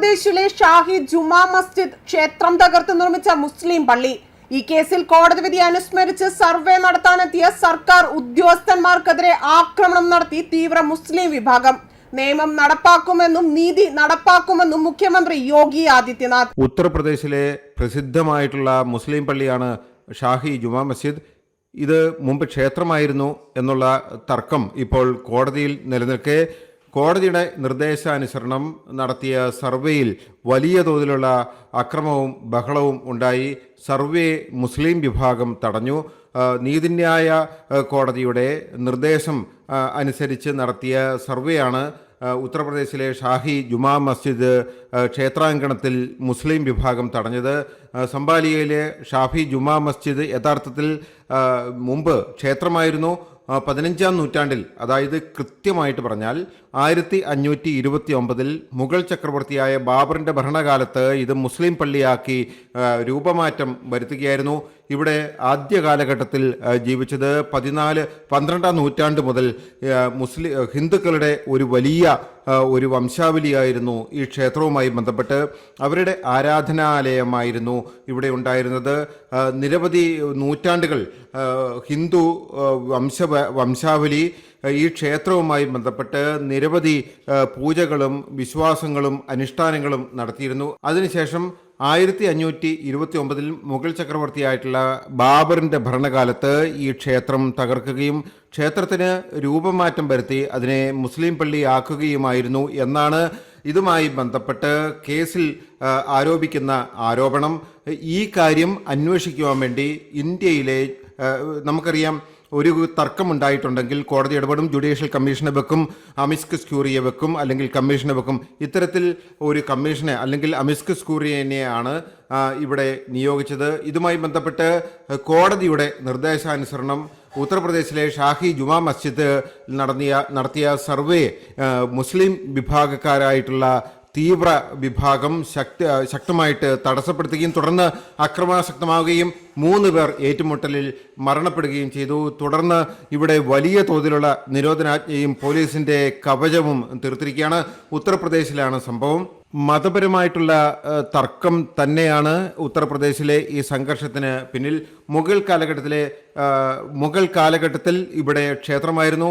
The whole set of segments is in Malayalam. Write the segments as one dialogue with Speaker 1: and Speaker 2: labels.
Speaker 1: ഉത്തർപ്രദേശിലെ ഷാഹി ജുമാ മസ്ജിദ് ക്ഷേത്രം തകർത്ത് നിർമ്മിച്ച മുസ്ലിം പള്ളി. ഈ കേസിൽ കോടതി വിധി അനുസ്മരിച്ച് സർവേ നടത്താനെത്തിയ സർക്കാർ ഉദ്യോഗസ്ഥന്മാർക്കെതിരെ ആക്രമണം നടത്തി തീവ്ര മുസ്ലിം വിഭാഗം. നിയമം നടപ്പാക്കുമെന്നും നീതി നടപ്പാക്കുമെന്നും മുഖ്യമന്ത്രി യോഗി ആദിത്യനാഥ്.
Speaker 2: ഉത്തർപ്രദേശിലെ പ്രസിദ്ധമായിട്ടുള്ള മുസ്ലിം പള്ളിയാണ് ഷാഹി ജുമാ മസ്ജിദ്. ഇത് മുമ്പ് ക്ഷേത്രമായിരുന്നു എന്നുള്ള തർക്കം ഇപ്പോൾ കോടതിയിൽ നിലനിൽക്കെ. കോടതിയുടെ നിർദ്ദേശാനുസരണം നടത്തിയ സർവേയിൽ വലിയ തോതിലുള്ള അക്രമവും ബഹളവും ഉണ്ടായി. സർവേ മുസ്ലിം വിഭാഗം തടഞ്ഞു. നീതിന്യായ കോടതിയുടെ നിർദ്ദേശം അനുസരിച്ച് നടത്തിയ സർവേയാണ് ഉത്തർപ്രദേശിലെ ഷാഹി ജുമാ മസ്ജിദ് ക്ഷേത്രാങ്കണത്തിൽ മുസ്ലിം വിഭാഗം തടഞ്ഞത്. സംബാലിയയിലെ ഷാഫി ജുമാ മസ്ജിദ് യഥാർത്ഥത്തിൽ മുമ്പ് ക്ഷേത്രമായിരുന്നു. പതിനഞ്ചാം നൂറ്റാണ്ടിൽ അതായത് കൃത്യമായിട്ട് പറഞ്ഞാൽ ആയിരത്തി അഞ്ഞൂറ്റി ഇരുപത്തി ഒമ്പതിൽ മുഗൾ ചക്രവർത്തിയായ ബാബറിന്റെ ഭരണകാലത്ത് ഇത് മുസ്ലിം പള്ളിയാക്കി രൂപമാറ്റം വരുത്തുകയായിരുന്നു. ഇവിടെ ആദ്യ കാലഘട്ടത്തിൽ ജീവിച്ചത് പതിനാല് പന്ത്രണ്ടാം നൂറ്റാണ്ട് മുതൽ മുസ്ലിം ഹിന്ദുക്കളുടെ ഒരു വലിയ ഒരു വംശാവലിയായിരുന്നു ഈ ക്ഷേത്രവുമായി ബന്ധപ്പെട്ട്. അവരുടെ ആരാധനാലയമായിരുന്നു ഇവിടെ ഉണ്ടായിരുന്നത്. നിരവധി നൂറ്റാണ്ടുകൾ ഹിന്ദു വംശ വംശാവലി ഈ ക്ഷേത്രവുമായി ബന്ധപ്പെട്ട് നിരവധി പൂജകളും വിശ്വാസങ്ങളും അനുഷ്ഠാനങ്ങളും നടത്തിയിരുന്നു. അതിനുശേഷം ആയിരത്തി അഞ്ഞൂറ്റി ഇരുപത്തി ഒമ്പതിൽ മുഗൾ ചക്രവർത്തിയായിട്ടുള്ള ബാബറിന്റെ ഭരണകാലത്ത് ഈ ക്ഷേത്രം തകർക്കുകയും ക്ഷേത്രത്തിന് രൂപമാറ്റം വരുത്തി അതിനെ മുസ്ലിം പള്ളി ആക്കുകയുമായിരുന്നു എന്നാണ് ഇതുമായി ബന്ധപ്പെട്ട് കേസിൽ ആരോപിക്കുന്ന ആരോപണം. ഈ കാര്യം അന്വേഷിക്കുവാൻ വേണ്ടി ഇന്ത്യയിലെ നമുക്കറിയാം ഒരു തർക്കമുണ്ടായിട്ടുണ്ടെങ്കിൽ കോടതി ഇടപെടും ജുഡീഷ്യൽ കമ്മീഷനെ വെക്കും അമിസ്കസ് ക്യൂറിയെ വെക്കും അല്ലെങ്കിൽ കമ്മീഷനെ വെക്കും. ഇത്തരത്തിൽ ഒരു കമ്മീഷനെ അല്ലെങ്കിൽ അമിസ്കസ് ക്യൂറിയനെയാണ് ഇവിടെ നിയോഗിച്ചത്. ഇതുമായി ബന്ധപ്പെട്ട് കോടതിയുടെ നിർദ്ദേശാനുസരണം ഉത്തർപ്രദേശിലെ ഷാഹി ജുമാ മസ്ജിദ് നടത്തിയ നടത്തിയ സർവേ മുസ്ലിം വിഭാഗക്കാരായിട്ടുള്ള തീവ്ര വിഭാഗം ശക്തി ശക്തമായിട്ട് തടസ്സപ്പെടുത്തുകയും തുടർന്ന് അക്രമാസക്തമാവുകയും മൂന്ന് പേർ ഏറ്റുമുട്ടലിൽ മരണപ്പെടുകയും ചെയ്തു. തുടർന്ന് ഇവിടെ വലിയ തോതിലുള്ള നിരോധനാജ്ഞയും പോലീസിന്റെ കവചവും തീർത്തിരിക്കുകയാണ്. ഉത്തർപ്രദേശിലാണ് സംഭവം. മതപരമായിട്ടുള്ള തർക്കം തന്നെയാണ് ഉത്തർപ്രദേശിലെ ഈ സംഘർഷത്തിന് പിന്നിൽ. മുഗൾ കാലഘട്ടത്തിലെ മുഗൾ കാലഘട്ടത്തിൽ ഇവിടെ ക്ഷേത്രമായിരുന്നു.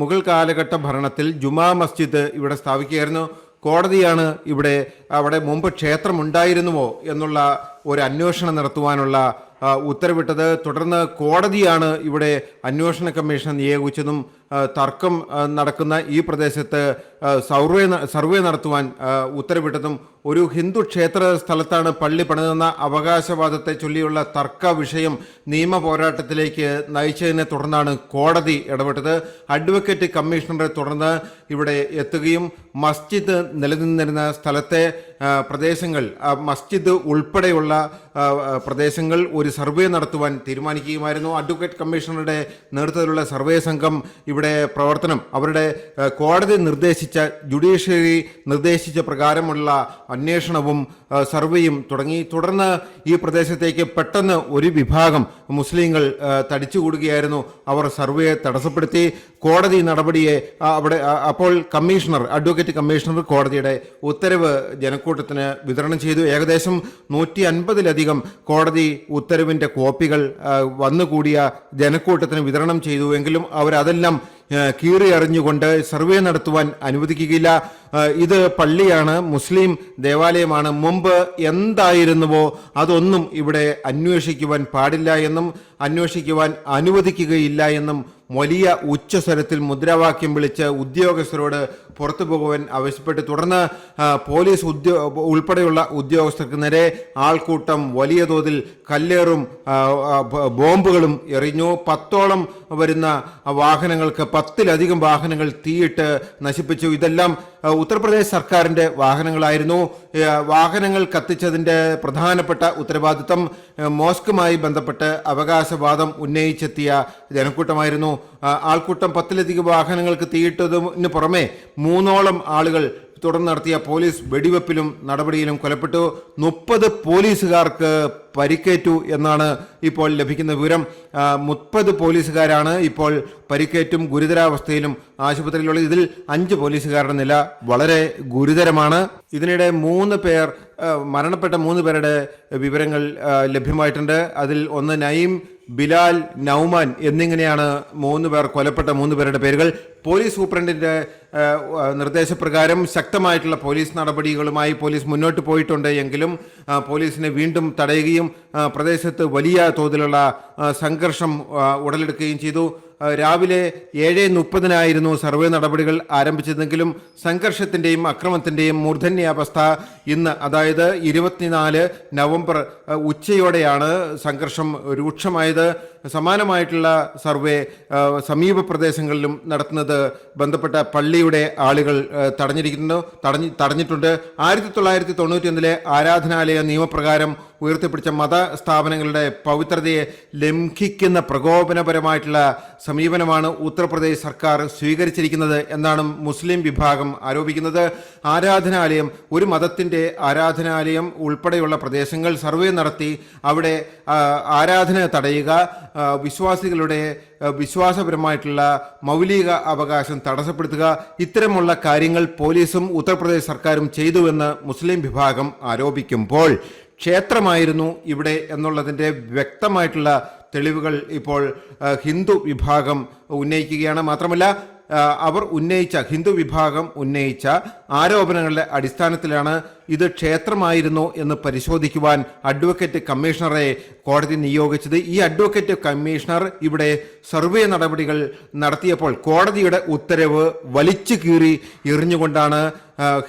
Speaker 2: മുഗൾ കാലഘട്ട ഭരണത്തിൽ ജുമാ മസ്ജിദ് ഇവിടെ സ്ഥാപിക്കുകയായിരുന്നു. കോടതിയാണ് ഇവിടെ അവിടെ മുമ്പ് ക്ഷേത്രമുണ്ടായിരുന്നുവോ എന്നുള്ള ഒരു അന്വേഷണം നടത്തുവാനുള്ള ഉത്തരവിട്ടത്. തുടർന്ന് കോടതിയാണ് ഇവിടെ അന്വേഷണ കമ്മീഷനെ നിയോഗിച്ചതും തർക്കം നടക്കുന്ന ഈ പ്രദേശത്ത് സർവേ സർവേ നടത്തുവാൻ ഉത്തരവിട്ടതും ഒരു ഹിന്ദു ക്ഷേത്ര സ്ഥലത്താണ് പള്ളി പണിതെന്ന അവകാശവാദത്തെ ചൊല്ലിയുള്ള തർക്ക വിഷയം നിയമ പോരാട്ടത്തിലേക്ക് നയിച്ചതിനെ തുടർന്നാണ് കോടതി ഇടപെട്ടത്. അഡ്വക്കേറ്റ് കമ്മീഷണറെ തുടർന്ന് ഇവിടെ എത്തുകയും മസ്ജിദ് നിലനിന്നിരുന്ന സ്ഥലത്തെ പ്രദേശങ്ങൾ മസ്ജിദ് ഉൾപ്പെടെയുള്ള പ്രദേശങ്ങൾ ഒരു സർവേ നടത്തുവാൻ തീരുമാനിക്കുകയുമായിരുന്നു. അഡ്വക്കേറ്റ് കമ്മീഷണറുടെ നേതൃത്വത്തിലുള്ള സർവേ സംഘം ഇവിടെ പ്രവർത്തനം അവരുടെ കോടതി നിർദ്ദേശിച്ച ജുഡീഷ്യറി നിർദ്ദേശിച്ച പ്രകാരമുള്ള അന്വേഷണവും സർവേയും തുടങ്ങി. തുടർന്ന് ഈ പ്രദേശത്തേക്ക് പെട്ടെന്ന് ഒരു വിഭാഗം മുസ്ലിങ്ങൾ തടിച്ചുകൂടുകയായിരുന്നു. അവർ സർവേ തടസ്സപ്പെടുത്തി. കോടതി നടപടിയെ അവിടെ അപ്പോൾ കമ്മീഷണർ അഡ്വക്കേറ്റ് കമ്മീഷണർ കോടതിയുടെ ഉത്തരവ് ജനക്കൂട്ടത്തിന് വിതരണം ചെയ്തു. ഏകദേശം നൂറ്റി അൻപതിലധികം കോടതി ഉത്തരവിന്റെ കോപ്പികൾ വന്നുകൂടിയ ജനക്കൂട്ടത്തിന് വിതരണം ചെയ്തു എങ്കിലും അവരതെല്ലാം കീറി അറിഞ്ഞുകൊണ്ട് സർവേ നടത്തുവാൻ അനുവദിക്കുകയില്ല. ഇത് പള്ളിയാണ് മുസ്ലിം ദേവാലയമാണ്. മുമ്പ് എന്തായിരുന്നുവോ അതൊന്നും ഇവിടെ അന്വേഷിക്കുവാൻ പാടില്ല എന്നും അന്വേഷിക്കുവാൻ അനുവദിക്കുകയില്ല എന്നും വലിയ ഉച്ചസ്വരത്തിൽ മുദ്രാവാക്യം വിളിച്ച് ഉദ്യോഗസ്ഥരോട് പുറത്തു പോകുവാൻ ആവശ്യപ്പെട്ടു തുടർന്ന് പോലീസ് ഉദ്യോ ഉൾപ്പെടെയുള്ള ഉദ്യോഗസ്ഥർക്ക് നേരെ ആൾക്കൂട്ടം വലിയ തോതിൽ കല്ലേറും ബോംബുകളും എറിഞ്ഞു. പത്തോളം വരുന്ന വാഹനങ്ങൾക്ക് പത്തിലധികം വാഹനങ്ങൾ തീയിട്ട് നശിപ്പിച്ചു. ഇതെല്ലാം ഉത്തർപ്രദേശ് സർക്കാരിന്റെ വാഹനങ്ങളായിരുന്നു. വാഹനങ്ങൾ കത്തിച്ചതിന്റെ പ്രധാനപ്പെട്ട ഉത്തരവാദിത്തം മോസ്കുമായി ബന്ധപ്പെട്ട് അവകാശവാദം ഉന്നയിച്ചെത്തിയ ജനക്കൂട്ടമായിരുന്നു. ആൾക്കൂട്ടം പത്തിലധികം വാഹനങ്ങൾക്ക് തീയിട്ടതിന് പുറമെ മൂന്നോളം ആളുകൾ തുടർന്ന് നടത്തിയ പോലീസ് വെടിവെപ്പിലും നടപടിയിലും കൊലപ്പെട്ടു. മുപ്പത് പോലീസുകാർക്ക് പരിക്കേറ്റു എന്നാണ് ഇപ്പോൾ ലഭിക്കുന്ന വിവരം. മുപ്പത് പോലീസുകാരാണ് ഇപ്പോൾ പരിക്കേറ്റും ഗുരുതരാവസ്ഥയിലും ആശുപത്രിയിലുള്ളത്. ഇതിൽ അഞ്ച് പോലീസുകാരുടെ നില വളരെ ഗുരുതരമാണ്. ഇതിനിടെ മൂന്ന് പേർ മരണപ്പെട്ട മൂന്ന് പേരുടെ വിവരങ്ങൾ ലഭ്യമായിട്ടുണ്ട്. അതിൽ ഒന്ന് നയീം ബിലാൽ നൌമാൻ എന്നിങ്ങനെയാണ് മൂന്ന് പേർ കൊലപ്പെട്ട മൂന്ന് പേരുടെ പേരുകൾ. പോലീസ് ആ, നിർദ്ദേശപ്രകാരം ശക്തമായിട്ടുള്ള പോലീസ് നടപടികളുമായി പോലീസ് മുന്നോട്ട് പോയിട്ടുണ്ട് എങ്കിലും പോലീസിനെ വീണ്ടും തടയുകയും പ്രദേശത്ത് വലിയ തോതിലുള്ള സംഘർഷം ഉടലെടുക്കുകയും ചെയ്തു. രാവിലെ ഏഴ് മുപ്പതിനായിരുന്നു സർവേ നടപടികൾ ആരംഭിച്ചതെങ്കിലും സംഘർഷത്തിന്റെയും അക്രമത്തിന്റെയും മൂർധന്യാവസ്ഥ ഇന്ന് അതായത് ഇരുപത്തിനാല് നവംബർ ഉച്ചയോടെയാണ് സംഘർഷം രൂക്ഷമായത്. സമാനമായിട്ടുള്ള സർവേ സമീപ പ്രദേശങ്ങളിലും നടത്തുന്നത് ബന്ധപ്പെട്ട പള്ളിയുടെ ആളുകൾ തടഞ്ഞിരിക്കുന്നു തടഞ്ഞി തടഞ്ഞിട്ടുണ്ട്. ആയിരത്തി തൊള്ളായിരത്തി തൊണ്ണൂറ്റിയൊന്നിലെ ആരാധനാലയ നിയമപ്രകാരം ഉയർത്തിപ്പിടിച്ച മത സ്ഥാപനങ്ങളുടെ പവിത്രതയെ ലംഘിക്കുന്ന പ്രകോപനപരമായിട്ടുള്ള സമീപനമാണ് ഉത്തർപ്രദേശ് സർക്കാർ സ്വീകരിച്ചിരിക്കുന്നത് എന്നാണ് മുസ്ലിം വിഭാഗം ആരോപിക്കുന്നത്. ആരാധനാലയം ഒരു മതത്തിന്റെ ആരാധനാലയം ഉൾപ്പെടെയുള്ള പ്രദേശങ്ങൾ സർവേ നടത്തി അവിടെ ആരാധന തടയുക വിശ്വാസികളുടെ വിശ്വാസപരമായിട്ടുള്ള മൗലിക അവകാശം തടസ്സപ്പെടുത്തുക ഇത്തരമുള്ള കാര്യങ്ങൾ പോലീസും ഉത്തർപ്രദേശ് സർക്കാരും ചെയ്തുവെന്ന് മുസ്ലിം വിഭാഗം ആരോപിക്കുമ്പോൾ ക്ഷേത്രമായിരുന്നു ഇവിടെ എന്നുള്ളതിന്റെ വ്യക്തമായിട്ടുള്ള തെളിവുകൾ ഇപ്പോൾ ഹിന്ദു വിഭാഗം ഉന്നയിക്കുകയാണ്. മാത്രമല്ല അവർ ഉന്നയിച്ച ഹിന്ദു വിഭാഗം ഉന്നയിച്ച ആരോപണങ്ങളുടെ അടിസ്ഥാനത്തിലാണ് ഇത് ക്ഷേത്രമായിരുന്നോ എന്ന് പരിശോധിക്കുവാൻ അഡ്വക്കേറ്റ് കമ്മീഷണറെ കോടതി നിയോഗിച്ചത്. ഈ അഡ്വക്കേറ്റ് കമ്മീഷണർ ഇവിടെ സർവേ നടപടികൾ നടത്തിയപ്പോൾ കോടതിയുടെ ഉത്തരവ് വലിച്ചു കീറി എറിഞ്ഞുകൊണ്ടാണ്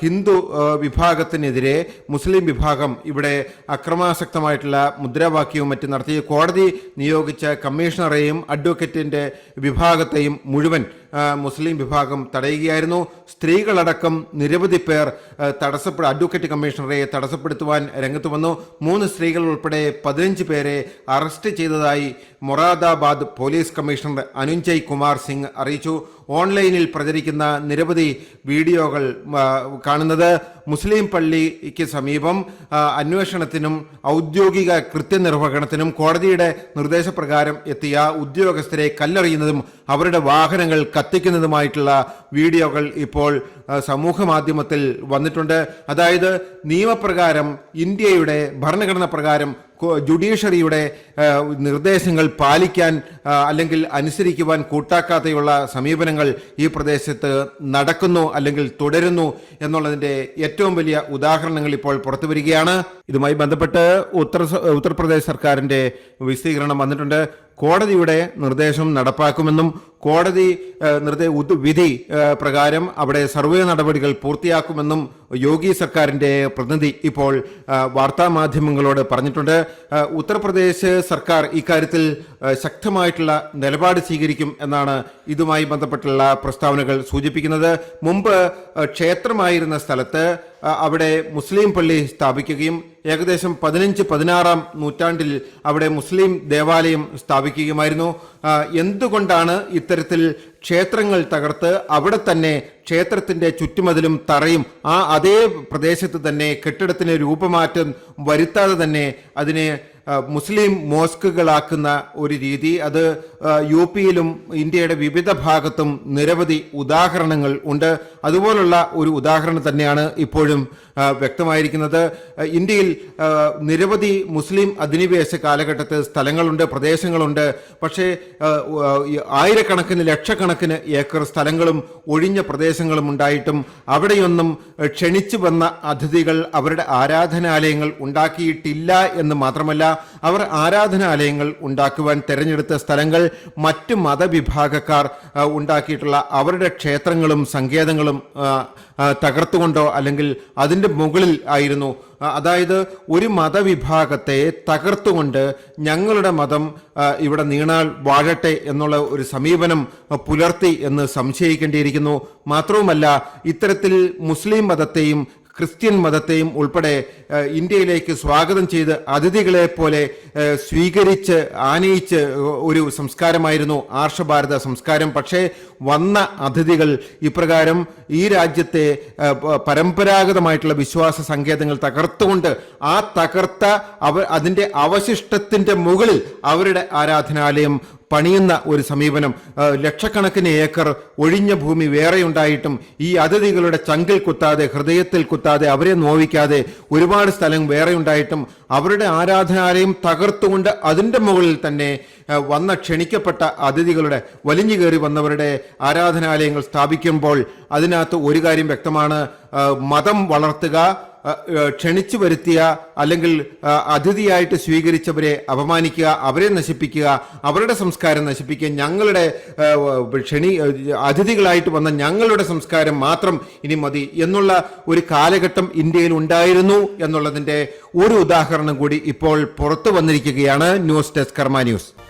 Speaker 2: ഹിന്ദു വിഭാഗത്തിനെതിരെ മുസ്ലിം വിഭാഗം ഇവിടെ അക്രമാസക്തമായിട്ടുള്ള മുദ്രാവാക്യവും മറ്റും നടത്തി. കോടതി നിയോഗിച്ച കമ്മീഷണറെയും അഡ്വക്കേറ്റിന്റെ വിഭാഗത്തെയും മുഴുവൻ മുസ്ലിം വിഭാഗം തടയുകയായിരുന്നു. സ്ത്രീകളടക്കം നിരവധി പേർ തടസ്സപ്പെടും അഡ്വക്കേറ്റ് കമ്മീഷണറെ തടസ്സപ്പെടുത്തുവാൻ രംഗത്ത് വന്നു. മൂന്ന് സ്ത്രീകൾ ഉൾപ്പെടെ പതിനഞ്ച് പേരെ അറസ്റ്റ് ചെയ്തതായി മൊറാദാബാദ് പോലീസ് കമ്മീഷണർ അനുജയ് കുമാർ സിംഗ് അറിയിച്ചു. ഓൺലൈനിൽ പ്രചരിക്കുന്ന നിരവധി വീഡിയോകൾ കാണുന്നത് മുസ്ലിം പള്ളിക്ക് സമീപം അന്വേഷണത്തിനും ഔദ്യോഗിക കൃത്യനിർവഹണത്തിനും കോടതിയുടെ നിർദ്ദേശപ്രകാരം എത്തിയ ഉദ്യോഗസ്ഥരെ കല്ലെറിയുന്നതും അവരുടെ വാഹനങ്ങൾ കത്തിക്കുന്നതുമായിട്ടുള്ള വീഡിയോകൾ ഇപ്പോൾ സമൂഹ മാധ്യമത്തിൽ വന്നിട്ടുണ്ട്. അതായത് നിയമപ്രകാരം ഇന്ത്യയുടെ ഭരണഘടന പ്രകാരം ജുഡീഷ്യറിയുടെ നിർദ്ദേശങ്ങൾ പാലിക്കാൻ അല്ലെങ്കിൽ അനുസരിക്കുവാൻ കൂട്ടാക്കാതെയുള്ള സമീപനങ്ങൾ ഈ പ്രദേശത്ത് നടക്കുന്നു അല്ലെങ്കിൽ തുടരുന്നു എന്നുള്ളതിന്റെ ഏറ്റവും വലിയ ഉദാഹരണങ്ങൾ ഇപ്പോൾ പുറത്തു വരികയാണ്. ഇതുമായി ബന്ധപ്പെട്ട് ഉത്തർ ഉത്തർപ്രദേശ് സർക്കാരിന്റെ വിശദീകരണം വന്നിട്ടുണ്ട്. കോടതിയുടെ നിർദ്ദേശം നടപ്പാക്കുമെന്നും കോടതി വിധി പ്രകാരം അവിടെ സർവേ നടപടികൾ പൂർത്തിയാക്കുമെന്നും യോഗി സർക്കാരിന്റെ പ്രതിനിധി ഇപ്പോൾ വാർത്താമാധ്യമങ്ങളോട് വാർത്താ മാധ്യമങ്ങളോട് പറഞ്ഞിട്ടുണ്ട് ഉത്തർപ്രദേശ് സർക്കാർ ഇക്കാര്യത്തിൽ ശക്തമായിട്ടുള്ള നിലപാട് സ്വീകരിക്കും എന്നാണ് ഇതുമായി ബന്ധപ്പെട്ടുള്ള പ്രസ്താവനകൾ സൂചിപ്പിക്കുന്നത്. മുമ്പ് ക്ഷേത്രമായിരുന്ന സ്ഥലത്ത് അവിടെ മുസ്ലിം പള്ളി സ്ഥാപിക്കുകയും ഏകദേശം പതിനഞ്ച് പതിനാറാം നൂറ്റാണ്ടിൽ അവിടെ മുസ്ലിം ദേവാലയം സ്ഥാപിക്കുകയുമായിരുന്നു. എന്തുകൊണ്ടാണ് ഇത്തരത്തിൽ ക്ഷേത്രങ്ങൾ തകർത്ത് അവിടെ തന്നെ ക്ഷേത്രത്തിന്റെ ചുറ്റുമതിലും തറയും ആ അതേ പ്രദേശത്ത് തന്നെ കെട്ടിടത്തിന് രൂപമാറ്റം വരുത്താതെ തന്നെ അതിനെ മുസ്ലിം മോസ്കുകളാക്കുന്ന ഒരു രീതി. അത് യു പിയിലും ഇന്ത്യയുടെ വിവിധ ഭാഗത്തും നിരവധി ഉദാഹരണങ്ങൾ ഉണ്ട്. അതുപോലുള്ള ഒരു ഉദാഹരണം തന്നെയാണ് ഇപ്പോഴും വ്യക്തമായിരിക്കുന്നത്. ഇന്ത്യയിൽ നിരവധി മുസ്ലിം അധിനിവേശ കാലഘട്ടത്തിൽ സ്ഥലങ്ങളുണ്ട് പ്രദേശങ്ങളുണ്ട്. പക്ഷേ ആയിരക്കണക്കിന് ലക്ഷക്കണക്കിന് ഏക്കർ സ്ഥലങ്ങളും ഒഴിഞ്ഞ പ്രദേശങ്ങളും ഉണ്ടായിട്ടും അവിടെയൊന്നും ക്ഷണിച്ചു വന്ന അതിഥികൾ അവരുടെ ആരാധനാലയങ്ങൾ ഉണ്ടാക്കിയിട്ടില്ല എന്ന് മാത്രമല്ല അവർ ആരാധനാലയങ്ങൾ ഉണ്ടാക്കുവാൻ തെരഞ്ഞെടുത്ത സ്ഥലങ്ങൾ മറ്റ് മതവിഭാഗക്കാർ ഉണ്ടാക്കിയിട്ടുള്ള അവരുടെ ക്ഷേത്രങ്ങളും സങ്കേതങ്ങളും തകർത്തുകൊണ്ടോ അല്ലെങ്കിൽ അതിന്റെ മുകളിൽ ആയിരുന്നു. അതായത് ഒരു മതവിഭാഗത്തെ തകർത്തുകൊണ്ട് ഞങ്ങളുടെ മതം ഇവിടെ നീണാൽ വാഴട്ടെ എന്നുള്ള ഒരു സമീപനം പുലർത്തി എന്ന് സംശയിക്കേണ്ടിയിരിക്കുന്നു. മാത്രവുമല്ല ഇത്തരത്തിൽ മുസ്ലിം മതത്തെയും ക്രിസ്ത്യൻ മതത്തെയും ഉൾപ്പെടെ ഇന്ത്യയിലേക്ക് സ്വാഗതം ചെയ്ത് അതിഥികളെ പോലെ സ്വീകരിച്ച് ആനയിച്ച് ഒരു സംസ്കാരമായിരുന്നു ആർഷഭാരത സംസ്കാരം. പക്ഷേ വന്ന അതിഥികൾ ഇപ്രകാരം ഈ രാജ്യത്തെ പരമ്പരാഗതമായിട്ടുള്ള വിശ്വാസ സങ്കേതങ്ങൾ തകർത്തുകൊണ്ട് ആ തകർത്ത അവ അതിന്റെ അവശിഷ്ടത്തിന്റെ മുകളിൽ അവരുടെ ആരാധനാലയം പണിയുന്ന ഒരു സമീപനം. ലക്ഷക്കണക്കിന് ഏക്കർ ഒഴിഞ്ഞ ഭൂമി വേറെ ഉണ്ടായിട്ടും ഈ അതിഥികളുടെ ചങ്കിൽ കുത്താതെ ഹൃദയത്തിൽ കുത്താതെ അവരെ നോവിക്കാതെ ഒരുപാട് സ്ഥലം വേറെ ഉണ്ടായിട്ടും അവരുടെ ആരാധനാലയം തകർത്തുകൊണ്ട് അതിന്റെ മുകളിൽ തന്നെ വന്ന ക്ഷണിക്കപ്പെട്ട അതിഥികളുടെ വലിഞ്ഞു കയറി വന്നവരുടെ ആരാധനാലയങ്ങൾ സ്ഥാപിക്കുമ്പോൾ അതിനകത്ത് ഒരു കാര്യം വ്യക്തമാണ്. മതം വളർത്തുക ക്ഷണിച്ചു വരുത്തിയ അല്ലെങ്കിൽ അതിഥിയായിട്ട് സ്വീകരിച്ചവരെ അപമാനിക്കുക അവരെ നശിപ്പിക്കുക അവരുടെ സംസ്കാരം നശിപ്പിക്കുക ഞങ്ങളുടെ ക്ഷണി അതിഥികളായിട്ട് വന്ന ഞങ്ങളുടെ സംസ്കാരം മാത്രം ഇനി മതി എന്നുള്ള ഒരു കാലഘട്ടം ഇന്ത്യയിൽ ഉണ്ടായിരുന്നു എന്നുള്ളതിന്റെ ഒരു ഉദാഹരണം കൂടി ഇപ്പോൾ പുറത്തു വന്നിരിക്കുകയാണ് ന്യൂസ് ഡെസ്ക് കർമ്മ ന്യൂസ്.